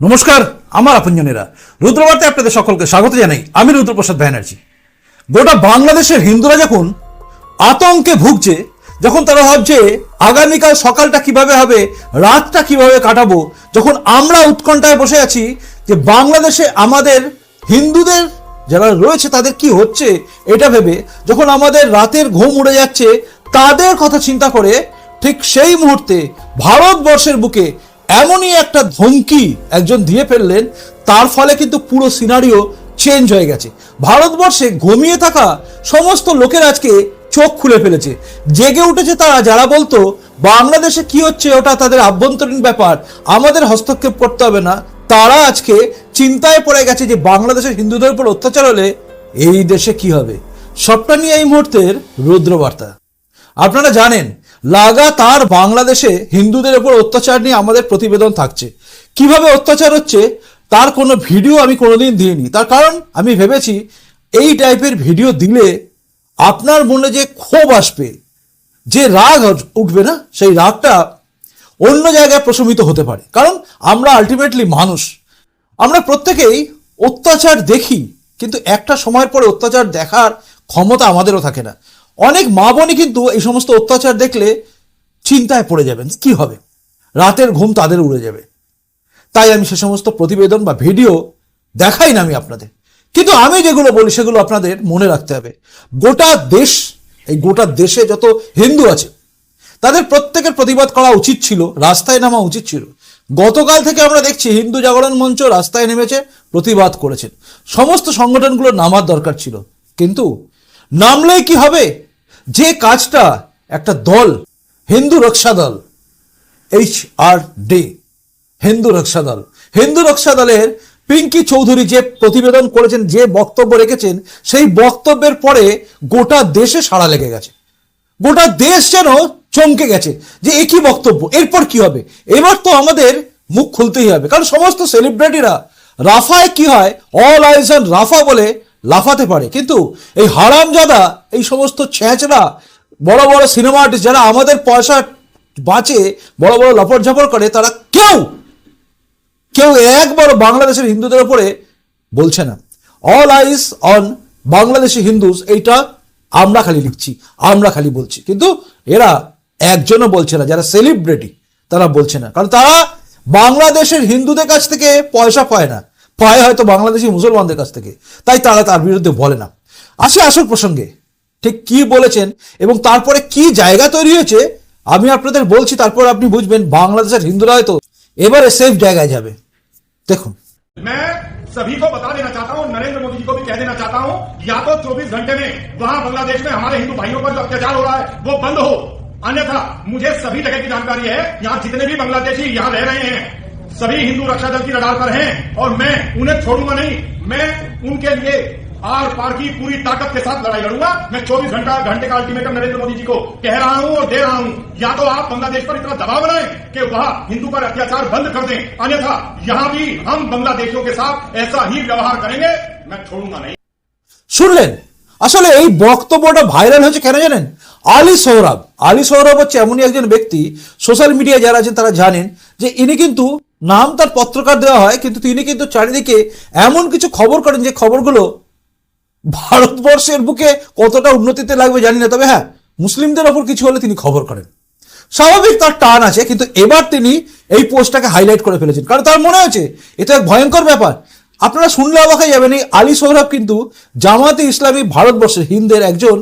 নমস্কার, আমার আপনজনেরা। রুদ্রবার্তে আপনাদের সকলকে স্বাগত জানাই। আমি রুদ্রপ্রসাদ ব্যানার্জি। গোটা বাংলাদেশের হিন্দুরা যখন আতঙ্কে ভুগছে, যখন তারা ভাবছে, আগামীকাল সকালটা কীভাবে হবে, রাতটা কীভাবে কাটাবো? যখন আমরা উৎকণ্ঠায় বসে আছি যে বাংলাদেশে আমাদের হিন্দুদের যারা রয়েছে, তাদের কি হচ্ছে, এটা ভেবে যখন আমাদের রাতের ঘুম উড়ে যাচ্ছে, তাদের কথা চিন্তা করে ঠিক সেই মুহূর্তে ভারতবর্ষের বুকে এমনই একটা ধমকি একজন দিয়ে ফেললেন, তার ফলে কিন্তু পুরো সিনারিও চেঞ্জ হয়ে গেছে। ভারতবর্ষে ঘুমিয়ে থাকা সমস্ত লোকের আজকে চোখ খুলে ফেলেছে। জেগে উঠেছে তারা, যারা বলতো, বাংলাদেশে কি হচ্ছে ওটা তাদের আভ্যন্তরীণ ব্যাপার, আমাদের হস্তক্ষেপ করতে হবে না। তারা আজকে চিন্তায় পড়ে গেছে যে বাংলাদেশের হিন্দুদের উপর অত্যাচার হলে এই দেশে কি হবে? সবটা নিয়ে এই মুহূর্তের রুদ্রবার্তা। আপনারা জানেন লাগাতার বাংলাদেশে হিন্দুদের উপর অত্যাচার নিয়ে আমাদের প্রতিবেদন থাকছে। কীভাবে অত্যাচার হচ্ছে, তার কোনো ভিডিও আমি কোনোদিন দিইনি। তার কারণ আমি ভেবেছি, এই টাইপের ভিডিও দিলে আপনার মনে যে ক্ষোভ আসবে, যে রাগ উঠবে না, সেই রাগটা অন্য জায়গায় প্রশমিত হতে পারে। কারণ আমরা আলটিমেটলি মানুষ। আমরা প্রত্যেকেই অত্যাচার দেখি, কিন্তু একটা সময়ের পরে অত্যাচার দেখার ক্ষমতা আমাদেরও থাকে না। অনেক মা বোনই কিন্তু এই সমস্ত অত্যাচার দেখলে চিন্তায় পড়ে যাবেন, কি হবে? রাতের ঘুম তাদের উড়ে যাবে। তাই আমি সে সমস্ত প্রতিবেদন বা ভিডিও দেখাই না আমি আপনাদের। কিন্তু আমি যেগুলো বলি, সেগুলো আপনাদের মনে রাখতে হবে। গোটা দেশ, এই গোটা দেশে যত হিন্দু আছে, তাদের প্রত্যেকের প্রতিবাদ করা উচিত ছিল, রাস্তায় নামা উচিত ছিল। গতকাল থেকে আমরা দেখছি, হিন্দু জাগরণ মঞ্চ রাস্তায় নেমেছে, প্রতিবাদ করেছেন। সমস্ত সংগঠনগুলো নামার দরকার ছিল। কিন্তু নামলেই কি হবে? যে কাজটা একটা দল, হিন্দু রক্ষা দল এইচ আর ডি হিন্দু রক্ষা দল। হিন্দু রক্ষা দলের পিঙ্কি চৌধুরী যে প্রতিবেদন করেছেন, যে বক্তব্য রেখেছেন, সেই বক্তব্যের পরে গোটা দেশে সাড়া লেগে গেছে। গোটা দেশ যেন চমকে গেছে যে একই বক্তব্য, এরপর কি হবে? এবার তো আমাদের মুখ খুলতেই হবে। কারণ সমস্ত সেলিব্রিটিরা রাফায় কি হয়? অল আইজ অন রাফা বলে লাফাতে পারে। কিন্তু এই হারামজাদা, এই সমস্ত ছ্যাঁচড়া বড় বড় সিনেমা আর্টিস্ট যারা আমাদের পয়সা বাঁচে, বড় বড় লপট ঝপট করে, তারা কেউ কেউ একবার বাংলাদেশের হিন্দুদের উপরে বলছে না। All eyes on Bangladeshi Hindus, এইটা আমরা খালি লিখছি, আমরা খালি বলছি। কিন্তু এরা একজনও বলছে না, যারা সেলিব্রিটি তারা বলছে না। কারণ তারা বাংলাদেশের হিন্দুদের কাছ থেকে পয়সা পায় না। পায় হয়তো বাংলাদেশি মুসলমানদের কাছ থেকে তাই তারা তার বিরুদ্ধে বলে না আসে আসল প্রসঙ্গে ঠিক কি বলেছেন এবং তারপরে কি জায়গা তৈরি হয়েছে আমি আপনাদের বলছি তারপর আপনি বুঝবেন বাংলাদেশের হিন্দুরা হয়তো এবারে সেফ জায়গায় যাবে দেখুন मैं सभी को बता देना चाहता हूं नरेंद्र मोदी जी को भी कह देना चाहता हूं या तो 24 घंटे में वहां बांग्लादेश में हमारे हिंदू भाइयों पर जो अत्याचार हो रहा है वो बंद हो अन्यथा मुझे सभी जगह की जानकारी है यहाँ जितने भी बांग्लादेशी यहाँ रह रहे हैं सभी हिंदू रक्षा दल की रडार पर हैं और मैं उन्हें छोड़ूंगा नहीं मैं उनके लिए आर पार की पूरी ताकत के साथ लड़ाई लड़ूंगा मैं 24 घंटा घंटे का अल्टीमेटम नरेंद्र मोदी जी को कह रहा हूं और दे रहा हूं या तो आप बांग्लादेश पर इतना दबाव बनाएं कि वहां हिंदू पर अत्याचार बंद कर दें अन्यथा यहां भी हम बांग्लादेशियों के साथ ऐसा ही व्यवहार करेंगे मैं छोड़ूंगा नहीं শুনলেন আসলে এই বক্তব্যটা ভাইরাল হয়েছে কেন জানেন আলী সৌরভ আলী সৌরভ হচ্ছে এমনই একজন ব্যক্তি সোশ্যাল মিডিয়ায় যারা আছেন তারা জানেন যে ইনি কিন্তু নাম তার পত্রকার দেওয়া হয়, কিন্তু তিনি কিন্তু চারিদিকে এমন কিছু খবর করেন যে খবরগুলো ভারতবর্ষের বুকে কতটা উন্নতিতে লাগবে জানি না, তবে হ্যাঁ মুসলিমদের ওপর কিছু হলে তিনি খবর করেন। স্বাভাবিক তার টান আছে, কিন্তু এবার তিনি এই পোস্টটাকে হাইলাইট করে ফেলেছেন, কারণ তার মনে হয়েছে এটা এক ভয়ঙ্কর ব্যাপার। আপনারা শুনলে অবাক যাবেন, এই আলী সৌরভ কিন্তু জামাতে ইসলামী ভারতবর্ষের হিন্দের একজন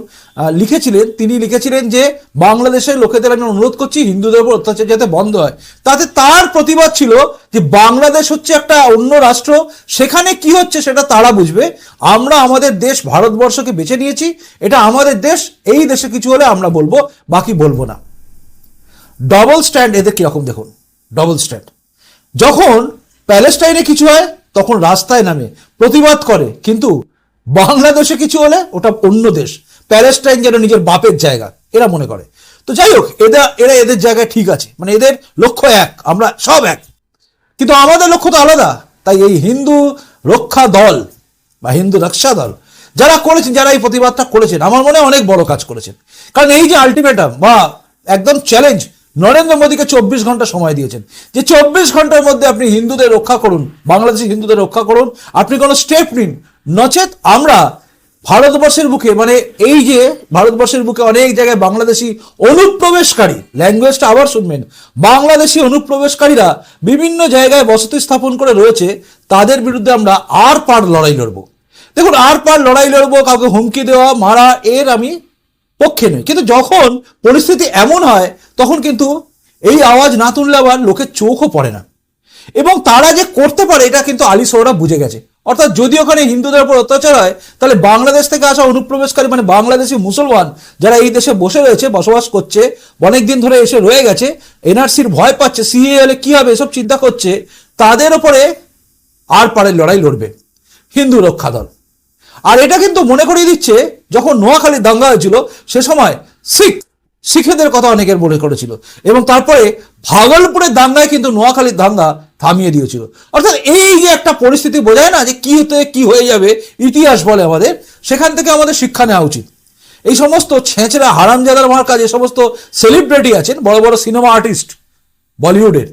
লিখেছিলেন। তিনি লিখেছিলেন যে বাংলাদেশের লোকেদের আমি অনুরোধ করছি, হিন্দুদের উপর অত্যাচার যাতে বন্ধ হয়। তাতে তার প্রতিবাদ ছিল যে, বাংলাদেশ হচ্ছে একটা অন্য রাষ্ট্র, সেখানে কি হচ্ছে সেটা তারা বুঝবে। আমরা আমাদের দেশ ভারতবর্ষকে বেছে নিয়েছি, এটা আমাদের দেশ, এই দেশে কিছু হলে আমরা বলব, বাকি বলব না। ডবল স্ট্যান্ড এদের কীরকম দেখুন। ডবল স্ট্যান্ড যখন প্যালেস্টাইনে কিছু হয় তখন রাস্তায় নামে প্রতিবাদ করে, কিন্তু বাংলাদেশে কিছু হলে ওটা অন্য দেশ। প্যালেস্টাইন যেন নিজের বাপের জায়গা, এরা মনে করে। তো যাই হোক এরা এরা এদের জায়গায় ঠিক আছে। মানে এদের লক্ষ্য এক, আমরা সব এক। কিন্তু আমাদের লক্ষ্য তো আলাদা। তাই এই হিন্দু রক্ষা দল বা হিন্দু রক্ষা দল, যারা করেছেন যারা এই প্রতিবাদটা করেছেন, আমার মনে অনেক বড় কাজ করেছেন। কারণ এই যে আলটিমেটাম বা একদম চ্যালেঞ্জ নরেন্দ্র মোদীকে চব্বিশ ঘণ্টা সময় দিয়েছেন। যে চব্বিশ ঘণ্টার মধ্যে আপনি হিন্দুদের রক্ষা করুন, বাংলাদেশি হিন্দুদের রক্ষা করুন, আপনি কোনো স্টেপ নিন। নচেত আমরা ভারতবর্ষের বুকে মানে এই যে ভারতবর্ষের বুকে অনেক জায়গায় বাংলাদেশি অনুপ্রবেশকারী ল্যাঙ্গুয়েজটা আবার শুনবেন, বাংলাদেশি অনুপ্রবেশকারীরা বিভিন্ন জায়গায় বসতি স্থাপন করে রয়েছে, তাদের বিরুদ্ধে আমরা আর পার লড়াই লড়বো। দেখুন, আর পার লড়াই লড়বো, কাউকে হুমকি দেওয়া, মারা, এর আমি পক্ষে নই কিন্তু যখন পরিস্থিতি এমন হয়, তখন কিন্তু এই আওয়াজ না তুললে আবার লোকের চোখও পড়ে না। এবং তারা যে করতে পারে, এটা কিন্তু আলী সৌরা বুঝে গেছে। অর্থাৎ যদি ওখানে হিন্দুদের উপর অত্যাচার হয়, তাহলে বাংলাদেশ থেকে আসা অনুপ্রবেশকারী মানে বাংলাদেশি মুসলমান, যারা এই দেশে বসে রয়েছে, বসবাস করছে অনেক দিন ধরে এসে রয়ে গেছে, এনআরসির ভয় পাচ্ছে সিএ এলে কি হবে, এসব চিন্তা করছে, তাদের ওপরে আর পারের লড়াই লড়বে। হিন্দু রক্ষা দল আর এটা কিন্তু মনে করিয়ে দিচ্ছে যখন নোয়াখালীর দাঙ্গা হয়েছিল, সে সময় শিখ, শিখেদের কথা অনেকের মনে করেছিল। এবং তারপরে ভাগলপুরের দাঙ্গায় কিন্তু নোয়াখালীর দাঙ্গা থামিয়ে দিয়েছিল। অর্থাৎ এই যে একটা পরিস্থিতি বোঝায় না যে কি হতে, কি হয়ে যাবে, ইতিহাস বলে আমাদের, সেখান থেকে আমাদের শিক্ষা নেওয়া উচিত। এই সমস্ত ছেঁচড়া, হারামজাদার মার্কা যে সমস্ত সেলিব্রিটি আছেন, বড় বড় সিনেমা আর্টিস্ট বলিউডের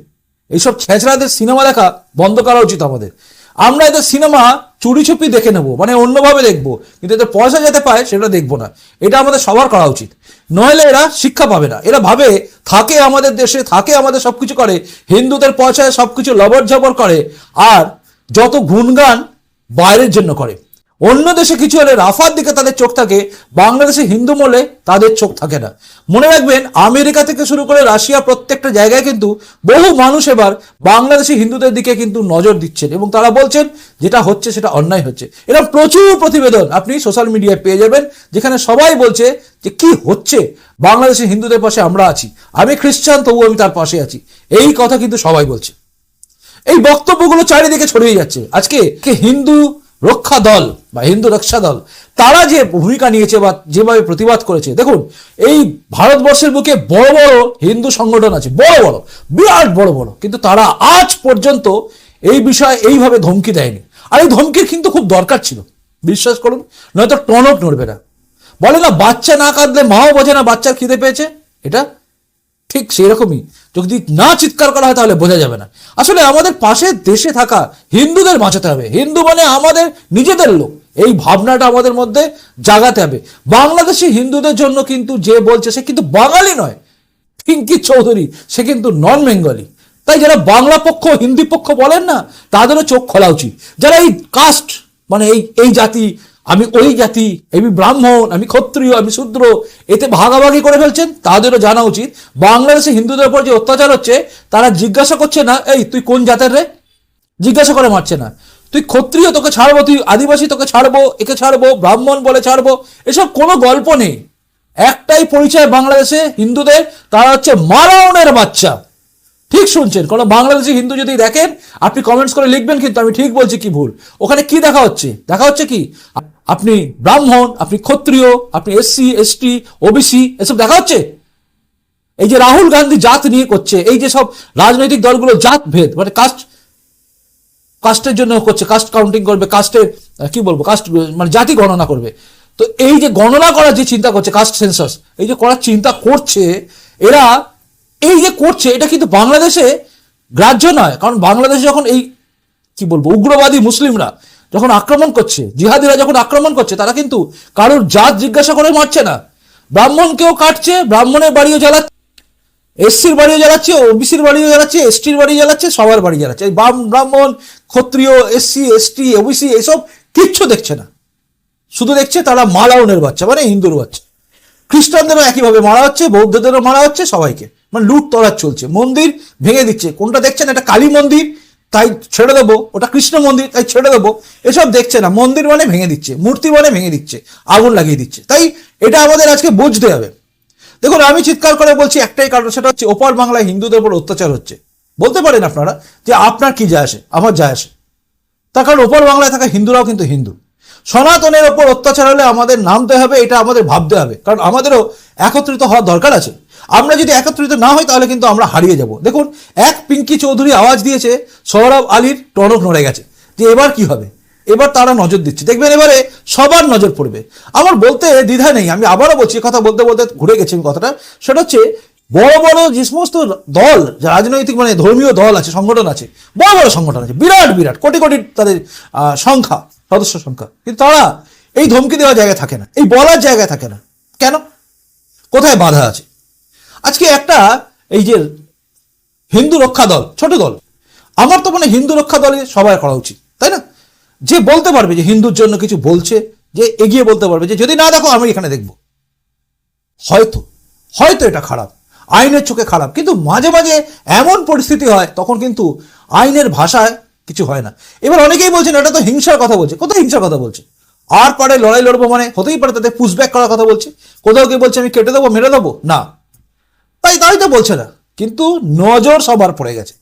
এইসব ছেঁচড়াদের সিনেমা দেখা বন্ধ করা উচিত আমাদের। আমরা এদের সিনেমা চুরি ছুপি দেখে নেব মানে অন্যভাবে দেখব, কিন্তু এদের পয়সা যাতে পায় সেটা দেখব না। এটা আমাদের সবার করা উচিত। নইলে এরা শিক্ষা পাবে না। এরা ভাবে থাকে আমাদের দেশে, থাকে আমাদের সব কিছু করে, হিন্দুদের পয়সায় সব কিছু লবর জবর করে, আর যত গুণগান বাইরের জন্য করে। অন্য দেশে কিছু হলে রাফার দিকে তাদের চোখ থাকে, বাংলাদেশে হিন্দু মলে তাদের চোখ থাকে না। মনে রাখবেন, আমেরিকা থেকে শুরু করে রাশিয়া প্রত্যেকটা জায়গায় কিন্তু বহু মানুষ এবার বাংলাদেশি হিন্দুদের দিকে কিন্তু নজর দিচ্ছেন এবং তারা বলছেন, যেটা হচ্ছে সেটা অন্যায় হচ্ছে। এরকম প্রচুর প্রতিবেদন আপনি সোশ্যাল মিডিয়ায় পেয়ে যাবেন, যেখানে সবাই বলছে যে কি হচ্ছে? বাংলাদেশি হিন্দুদের পাশে আমরা আছি, আমি খ্রিস্টান তবু আমি তার পাশে আছি। এই কথা কিন্তু সবাই বলছে। এই বক্তব্যগুলো চারিদিকে ছড়িয়ে যাচ্ছে। আজকে হিন্দু রক্ষা দল বা হিন্দু রক্ষা দল তারা যে ভূমিকা নিয়েছে বা যেভাবে প্রতিবাদ করেছে, দেখুন, এই ভারতবর্ষের বুকে বড় বড় হিন্দু সংগঠন আছে, বড় বড়, বিরাট বড় বড়, কিন্তু তারা আজ পর্যন্ত এই বিষয়ে এইভাবে ধমকি দেয়নি। আর এই ধমকির কিন্তু খুব দরকার ছিল, বিশ্বাস করুন, নয়তো টনক নড়বে না। বলে না, বাচ্চা না কাঁদলে মাও বোঝে না বাচ্চার খিদে পেয়েছে, এটা ঠিক সেরকমই। যদি না চিৎকার করা হয় তাহলে বোঝা যাবে না। আসলে আমাদের পাশে দেশে থাকা হিন্দুদের বাঁচাতে হবে। হিন্দু মানে আমাদের নিজেদের লোক। এই ভাবনাটা আমাদের মধ্যে জাগাতে হবে। বাংলাদেশি হিন্দুদের জন্য কিন্তু যে বলছে সে কিন্তু বাঙালি নয়। পিঙ্কি চৌধুরী, সে কিন্তু নন বেঙ্গলি তাই যারা বাংলা পক্ষ, হিন্দি পক্ষ বলেন না, তাদেরও চোখ খোলা উচিত। যারা এই কাস্ট মানে এই এই জাতি আমি ওই জাতি, আমি ব্রাহ্মণ, আমি ক্ষত্রিয়, আমি শূদ্র, এতে ভাগাভাগি করে ফেলছেন তাদেরও জানা উচিত। বাংলাদেশে হিন্দুদের উপর যে অত্যাচার হচ্ছে, তারা জিজ্ঞাসা করছে না, এই, তুই কোন জাতের রে? জিজ্ঞাসা করে মারছে না। তুই ক্ষত্রিয়, তোকে ছাড়বো, তুই আদিবাসী, তোকে ছাড়বো, একে ছাড়বো, ব্রাহ্মণ বলে ছাড়বো, এসব কোনো গল্প নেই। একটাই পরিচয় বাংলাদেশে হিন্দুদের, তারা হচ্ছে মারাউনের বাচ্চা। ঠিক শুনছেন? কোনো বাংলাদেশি হিন্দু যদি দেখেন, আপনি কমেন্টস করে লিখবেন কিন্তু আমি ঠিক বলছি কি ভুল। ওখানে কি দেখা হচ্ছে? দেখা হচ্ছে কি? আপনি ব্রাহ্মণ, আপনি ক্ষত্রিয়, আপনি এসসি এসটি ওবিসি এসব দেখা হচ্ছে? এই যে রাহুল গান্ধী জাত নিয়ে করছে, এই যে সব রাজনৈতিক দলগুলো জাত ভেদ মানে কাস্ট কাস্টের জন্য করছে কাস্ট কাউন্টিং করবে কাস্টের কি বলব কাস্ট মানে জাতি গণনা করবে। তো এই যে গণনা করার যে চিন্তা করছে কাস্ট সেন্সাস এই যে করার চিন্তা করছে, এরা এই যে করছে, এটা কিন্তু বাংলাদেশে গ্রাহ্য নয়। কারণ বাংলাদেশে যখন এই, কি বলব, উগ্রবাদী মুসলিমরা যখন আক্রমণ করছে, জিহাদিরা যখন আক্রমণ করছে, তারা কিন্তু কারোর জাত জিজ্ঞাসা করে মারছে না। ব্রাহ্মণকেও কাটছে, ব্রাহ্মণের বাড়িও জ্বালাচ্ছে, এসসির বাড়িও জ্বালাচ্ছে, ওবিসির বাড়িও জ্বালাচ্ছে, এসটির বাড়ি জ্বালাচ্ছে, সবার বাড়ি জ্বালাচ্ছে। এই ব্রাহ্মণ, ক্ষত্রিয়, এসসি, এসটি, ওবিসি, এসব কিচ্ছু দেখছে না। শুধু দেখছে তারা মালাউনের বাচ্চা মানে হিন্দুর বাচ্চা। খ্রিস্টানদেরও একইভাবে মারা হচ্ছে, বৌদ্ধদেরও মারা হচ্ছে, সবাইকে। মানে লুট তরাজ চলছে। মন্দির ভেঙে দিচ্ছে। কোনটা দেখছেন? এটা কালী মন্দির, তাই ছেড়ে দেবো। ওটা কৃষ্ণ মন্দির, তাই ছেড়ে দেবো। এসব দেখছে না। মন্দির মানে ভেঙে দিচ্ছে। মূর্তি মানে ভেঙে দিচ্ছে। আগুন লাগিয়ে দিচ্ছে। তাই এটা আমাদের আজকে বুঝতে হবে। দেখুন, আমি চিৎকার করে বলছি, একটাই কারণ, সেটা হচ্ছে ওপার বাংলায় হিন্দুদের উপর অত্যাচার হচ্ছে। বলতে পারেন আপনারা যে আপনার কি যায় আসে? আমার যায় আসে। তার কারণ ওপর বাংলায় থাকা হিন্দুরাও কিন্তু হিন্দু। সনাতনের ওপর অত্যাচার হলে আমাদের নামতে হবে, এটা আমাদের ভাবতে হবে। কারণ আমাদেরও একত্রিত হওয়ার দরকার আছে। আমরা যদি একত্রিত না হই, তাহলে কিন্তু আমরা হারিয়ে যাব। দেখুন, এক পিঙ্কি চৌধুরী আওয়াজ দিয়েছে, সৌরভ আলীর টনক নড়ে গেছে। যে এবার কি হবে? এবার তারা নজর দিচ্ছে। দেখবেন এবারে সবার নজর পড়বে। আমার বলতে দ্বিধা নেই, আমি আবারও বলছি, কথা বলতে বলতে ঘুরে গেছি আমি কথাটা। সেটা হচ্ছে, বড় বড় যে সমস্ত দল রাজনৈতিক মানে ধর্মীয় দল আছে, সংগঠন আছে, বড় বড় সংগঠন আছে, বিরাট বিরাট, কোটি কোটি তাদের সংখ্যা। সদস্য সংখ্যা। কিন্তু তারা এই ধমকি দেওয়ার জায়গায় থাকে না। এই বলার জায়গায় থাকে না। কেন? কোথায় বাধা আছে? আজকে একটা এই যে হিন্দু রক্ষা দল, ছোট দল। আমার তো মানে হিন্দু রক্ষা দলে সবাই করা উচিত, তাই না? যে বলতে পারবে যে হিন্দুর জন্য কিছু বলছে, যে এগিয়ে বলতে পারবে যে যদি না দেখো, আমি এখানে দেখব। হয়তো হয়তো এটা খারাপ। আইনের চোখে খারাপ। কিন্তু মাঝে মাঝে এমন পরিস্থিতি হয়, তখন কিন্তু আইনের ভাষায় কিছু হয় না। এবার অনেকেই বলছেন, এটা তো হিংসার কথা বলছে। কোথায় হিংসার কথা বলছে? আর পারে লড়াই লড়বো মানে? হতেই পারে তাদের পুশব্যাক করার কথা বলছে। কোথাও কেউ বলছে, আমি কেটে দেবো, মেরে দেবো? না। তাই তাই তো বলছে না। কিন্তু নজর সবার পড়ে গেছে।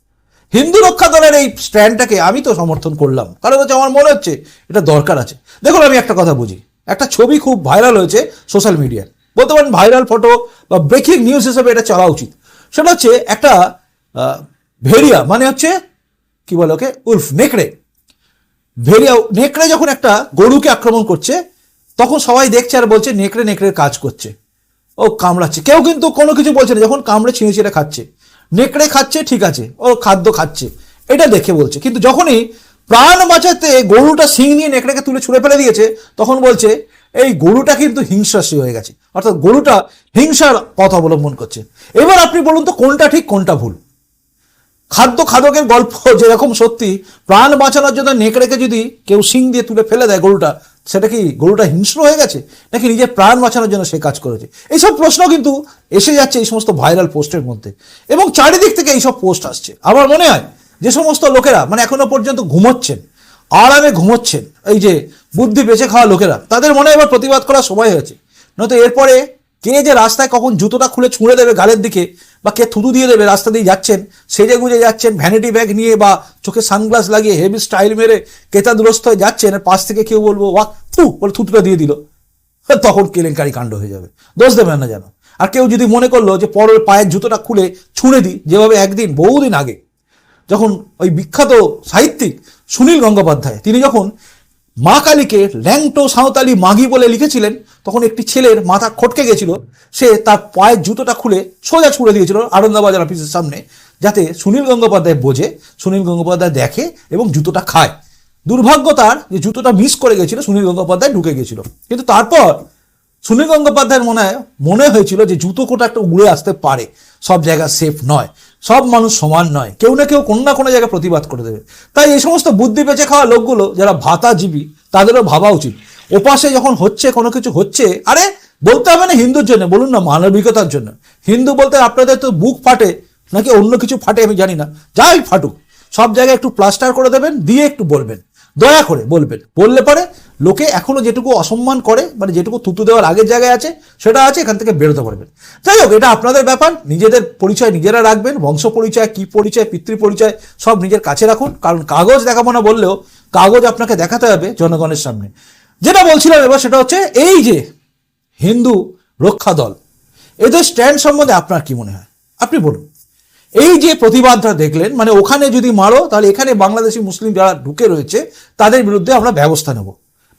হিন্দু রক্ষা দলের এই স্ট্যান্ডটাকে আমি তো সমর্থন করলাম। কারণ হচ্ছে আমার মনে হচ্ছে এটা দরকার আছে। দেখুন, আমি একটা কথা বুঝি। একটা ছবি খুব ভাইরাল হয়েছে সোশ্যাল মিডিয়ায় বলতে পারেন ভাইরাল ফটো বা ব্রেকিং নিউজ হিসেবে এটা চলা উচিত। সেটা হচ্ছে একটা ভেরিয়া মানে হচ্ছে কি বলে ওকে? উলফ নেকড়ে। ভেরিয়া নেকড়ে যখন একটা গরুকে আক্রমণ করছে, তখন সবাই দেখছে আর বলছে, নেকড়ে নেকড়ের কাজ করছে। ও কামড়াচ্ছে। কেউ কিন্তু কোনো কিছু বলছে না, যখন কামড়ে ছিঁড়ে ছিঁড়ে খাচ্ছে। নেকড়ে খাচ্ছে, ঠিক আছে, ও খাদ্য খাচ্ছে, এটা দেখে বলছে। কিন্তু যখনই প্রাণ বাঁচাতে গরুটা শিং নিয়ে নেকড়েকে তুলে ছুঁড়ে ফেলে দিয়েছে, তখন বলছে, এই গরুটা কিন্তু হিংসাসী হয়ে গেছে। অর্থাৎ গরুটা হিংসার পথ অবলম্বন করছে। এবার আপনি বলুন তো, কোনটা ঠিক, কোনটা ভুল? খাদ্য খাদকের গল্প যেরকম সত্যি, প্রাণ বাঁচানোর জন্য নেকড়েকে যদি কেউ শিং দিয়ে তুলে ফেলে দেয় গরুটা, সেটা কি গরুটা হিংস্র হয়ে গেছে? নাকি নিজের প্রাণ বাঁচানোর জন্য সে কাজ করেছে? এইসব প্রশ্ন কিন্তু এসে যাচ্ছে এই সমস্ত ভাইরাল পোস্টের মধ্যে। এবং চারিদিক থেকে এইসব পোস্ট আসছে। আমার মনে হয় যে সমস্ত লোকেরা মানে এখনও পর্যন্ত ঘুমোচ্ছেন, আরামে ঘুমোচ্ছেন, এই যে বুদ্ধি বেঁচে খাওয়া লোকেরা, তাদের মনে এবার প্রতিবাদ করার সময় হয়েছে। নয়তো এরপরে কে যে রাস্তায় কখন জুতোটা খুলে ছুঁড়ে দেবে গালের দিকে, বা কে থুতু দিয়ে দেবে রাস্তা দিয়ে যাচ্ছেন, সেজে গুজে যাচ্ছেন ভ্যানিটি ব্যাগ নিয়ে বা চোখে সানগ্লাস লাগিয়ে হেভি স্টাইল মেরে কেতাদুরস্ত হয়ে যাচ্ছেন, আর পাশ থেকে কেউ বলব ওয়া থু বলে থুতুটা দিয়ে দিল। তখন কেলেঙ্কারি কাণ্ড হয়ে যাবে। দোষ দেবেন না যেন। আর কেউ যদি মনে করল যে পরের পায়ের জুতোটা খুলে ছুঁড়ে দিই, যেভাবে একদিন, বহুদিন আগে, যখন ওই বিখ্যাত সাহিত্যিক সুনীল গঙ্গোপাধ্যায়, তিনি যখন মা কালীকে ল্যাংটো সাঁওতালি মাগি বলে লিখেছিলেন। তখন একটি ছেলের মাথা খটকে গেছিল। সে তার পায়ের জুতোটা খুলে সোজা ছুড়ে দিয়েছিল আনন্দবাজার অফিসের সামনে, যাতে সুনীল গঙ্গোপাধ্যায় বোঝে, সুনীল গঙ্গোপাধ্যায় দেখে এবং জুতোটা খায়। দুর্ভাগ্য তার যে জুতোটা মিস করে গেছিল, সুনীল গঙ্গোপাধ্যায় ঢুকে গেছিল। কিন্তু তারপর সুনীল গঙ্গোপাধ্যায়ের মনে মনে হয়েছিল যে জুতো কোটা একটা উড়ে আসতে পারে। সব জায়গা সেফ নয়। সব মানুষ সমান নয়। কেউ না কেউ কোনো না কোনো জায়গায় প্রতিবাদ করে দেবে। তাই এই সমস্ত বুদ্ধি বেঁচে খাওয়া লোকগুলো, যারা ভাতাজীবী, তাদেরও ভাবা উচিত। ওপাশে যখন হচ্ছে, কোনো কিছু হচ্ছে, আরে বলতে হবে না হিন্দুর জন্য, বলুন না মানবিকতার জন্য। হিন্দু বলতে আপনাদের তো বুক ফাটে, নাকি অন্য কিছু ফাটে আমি জানি না। যাই ফাটুক, সব জায়গায় একটু প্লাস্টার করে দেবেন, দিয়ে একটু বলবেন। দয়া করে বলবেন। বললে পরে লোকে এখনও যেটুকু অসম্মান করে মানে যেটুকু থুতু দেওয়ার আগের জায়গায় আছে, সেটা আছে, এখান থেকে বেরোতে পারবেন। যাই হোক, এটা আপনাদের ব্যাপার, নিজেদের পরিচয় নিজেরা রাখবেন, বংশ পরিচয়, কি পরিচয়, পিতৃ পরিচয়, সব নিজের কাছে রাখুন। কারণ কাগজ দেখাবো না বললেও কাগজ আপনাকে দেখাতে হবে জনগণের সামনে। যেটা বলছিলাম এবার সেটা হচ্ছে এই যে হিন্দু রক্ষা দল, এদের স্ট্যান্ড সম্বন্ধে আপনার কি মনে হয়? আপনি বলুন। এই যে প্রতিবাদটা দেখলেন মানে ওখানে যদি মারো, তাহলে এখানে বাংলাদেশি মুসলিম যারা ঢুকে রয়েছে, তাদের বিরুদ্ধে আমরা ব্যবস্থা নেব।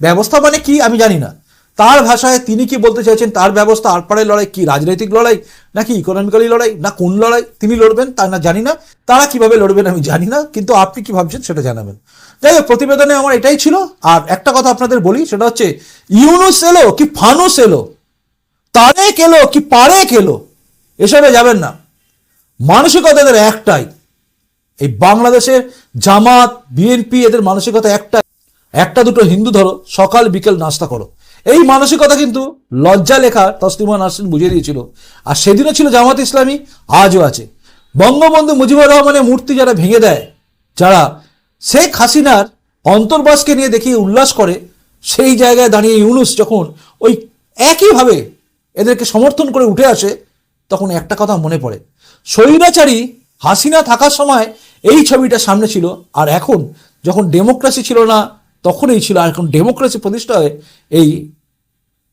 ব্যবস্থা মানে কি আমি জানি না। তার ভাষায় তিনি কি বলতে চাইছেন, তার ব্যবস্থা আর পাড়ের লড়াই, কি রাজনৈতিক লড়াই, নাকি ইকোনমিক্যালি লড়াই, না কোন লড়াই তিনি লড়বেন, তা না জানি না। তারা কীভাবে লড়বেন আমি জানি না, কিন্তু আপনি কি ভাবছেন সেটা জানাবেন। যাই হোক, প্রতিবেদনে আমার এটাই ছিল। আর একটা কথা আপনাদের বলি, সেটা হচ্ছে, ইউনুস এলো কি ফানুস এলো? তারেক এলো কি পারেক এলো? এসবে যাবেন না। মানসিকতা এদের একটাই। এই বাংলাদেশের জামাত, বিএনপি এদের মানসিকতা একটাই। একটা দুটো হিন্দু ধরো, সকাল বিকেল নাস্তা করো। এই মানসিকতা কিন্তু লজ্জা লেখা তসলিমা নাসরিন বুঝিয়ে দিয়েছিল। আর সেদিনও ছিল জামাত ইসলামী, আজও আছে। বঙ্গবন্ধু মুজিবুর রহমানের মূর্তি যারা ভেঙে দেয়, যারা শেখ হাসিনার অন্তর্বাসকে নিয়ে দেখিয়ে উল্লাস করে, সেই জায়গায় দাঁড়িয়ে ইউনুস যখন ওই একইভাবে এদেরকে সমর্থন করে উঠে আসে, তখন একটা কথা মনে পড়ে। স্বৈরাচারী হাসিনা থাকার সময় এই ছবিটা সামনে ছিল। আর এখন যখন ডেমোক্রেসি ছিল না তখন এই ছিল, আর এখন ডেমোক্রেসি প্রতিষ্ঠা হয়ে এই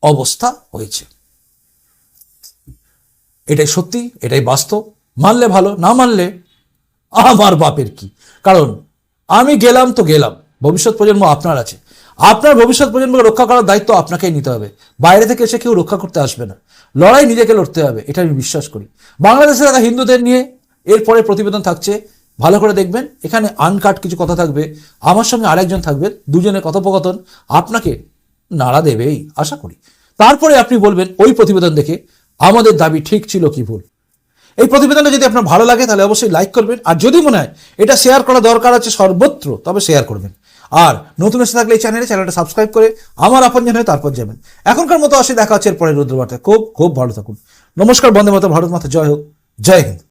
অবস্থা হয়েছে। এটাই সত্যি, এটাই বাস্তব। মানলে ভালো, না মানলে আমার বাপের কি? কারণ আমি গেলাম তো গেলাম, ভবিষ্যৎ প্রজন্ম আপনার আছে। আপনার ভবিষ্যৎ প্রজন্মকে রক্ষা করার দায়িত্ব আপনাকেই নিতে হবে। বাইরে থেকে এসে কেউ রক্ষা করতে আসবে না। লড়াই নিজেকে লড়তে হবে এটা আমি বিশ্বাস করি। বাংলাদেশে থাকা হিন্দুদের নিয়ে এরপরে প্রতিবেদন থাকছে, ভালো করে দেখবেন। এখানে আনকাট কিছু কথা থাকবে, আমার সঙ্গে আরেকজন থাকবেন, দুজনের কথোপকথন আপনাকে নাড়া দেবেই, আশা করি। তারপরে আপনি বলবেন, ওই প্রতিবেদন দেখে আমাদের দাবি ঠিক ছিল কি ভুল। এই প্রতিবেদনটা যদি আপনার ভালো লাগে, তাহলে অবশ্যই লাইক করবেন। আর যদি মনে হয় এটা শেয়ার করা দরকার আছে সর্বত্র, তবে শেয়ার করবেন। আর নতুন এসে থাকলে এই চ্যানেলে, চ্যানেলটা সাবস্ক্রাইব করে আমার আপন হয়ে তারপর যাবেন। এখনকার মতো আসে, দেখা হচ্ছে এরপরে রুদ্রবার্তায়। খুব খুব ভালো থাকুন। নমস্কার, বন্দে মাতা ভারত মাতা, জয় হোক। জয় হিন্দ।